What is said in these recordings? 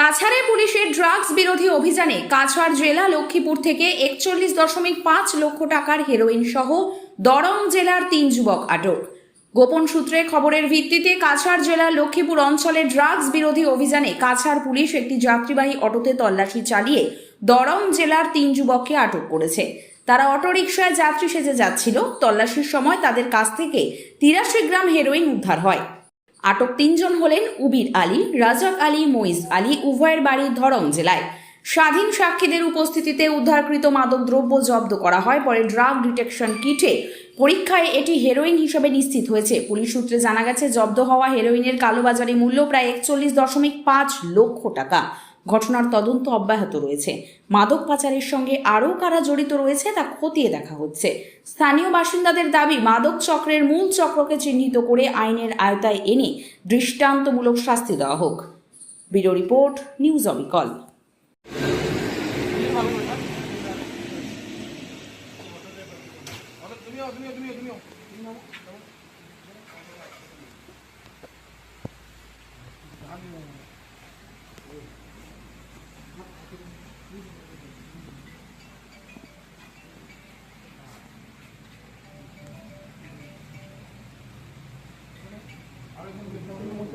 কাছাড়ে পুলিশের ড্রাগস বিরোধী অভিযানে কাছাড় জেলা লক্ষ্মীপুর থেকে একচল্লিশ দশমিক পাঁচ লক্ষ টাকার হেরোইন সহ দরং জেলার তিন যুবক আটক। গোপন সূত্রে খবরের ভিত্তিতে কাছাড় জেলার লক্ষ্মীপুর অঞ্চলে ড্রাগস বিরোধী অভিযানে কাছাড় পুলিশ একটি যাত্রীবাহী অটোতে তল্লাশি চালিয়ে দরং জেলার তিন যুবককে আটক করেছে। তারা অটোরিকশায় যাত্রী সেজে যাচ্ছিল। তল্লাশির সময় তাদের কাছ থেকে তিরাশি গ্রাম হেরোইন উদ্ধার হয়। আটক তিনজন হলেন উবির আলী রাজাক আলী মইজ আলী, উভয়ের বাড়ি ধরম জেলায়। স্বাধীন সাক্ষীদের উপস্থিতিতে উদ্ধারকৃত মাদক দ্রব্য জব্দ করা হয়, পরে ড্রাগ ডিটেকশন কিটে। পরীক্ষায় এটি হেরোইন হিসেবে নিশ্চিত হয়েছে। পুলিশ সূত্রে জানা গেছে, জব্দ হওয়া হেরোইনের কালোবাজারি মূল্য প্রায় একচল্লিশ দশমিক পাঁচ লক্ষ টাকা। ঘটনার তদন্ত অব্যাহত রয়েছে। মাদক পাচারের সঙ্গে আরও কারা জড়িত রয়েছে তা খতিয়ে দেখা হচ্ছে। স্থানীয় বাসিন্দাদের দাবি, মাদক চক্রের মূল চক্রকে চিহ্নিত করে আইনের আয়তায় এনে দৃষ্টান্তমূলক শাস্তি দেওয়া হোক। ব্যুরো রিপোর্ট, নিউজ অবিকল।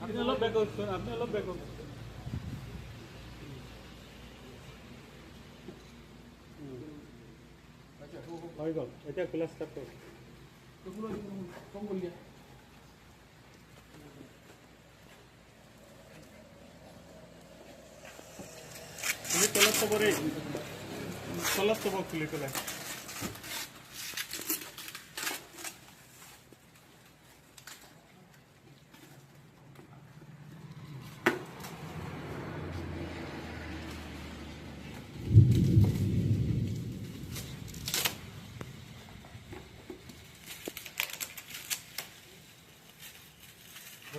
আপনি অলপ হওকচোন আপনি অলপ গ'ল এতিয়া ষ্টাৰ্ট কৰক তুমি তলত দেই তলত থ'ব খুলি পেলাই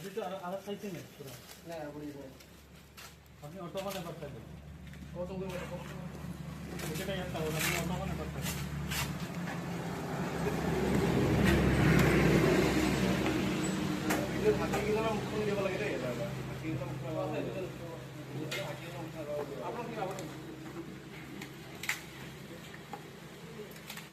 আৰু আৰু চাইছে নে পুৰা আপনি অটোমান এবাৰ চাই দিয়ক গোটেইটা ইয়াত দিব লাগে অটোমান এবাৰ চাই দিয়ক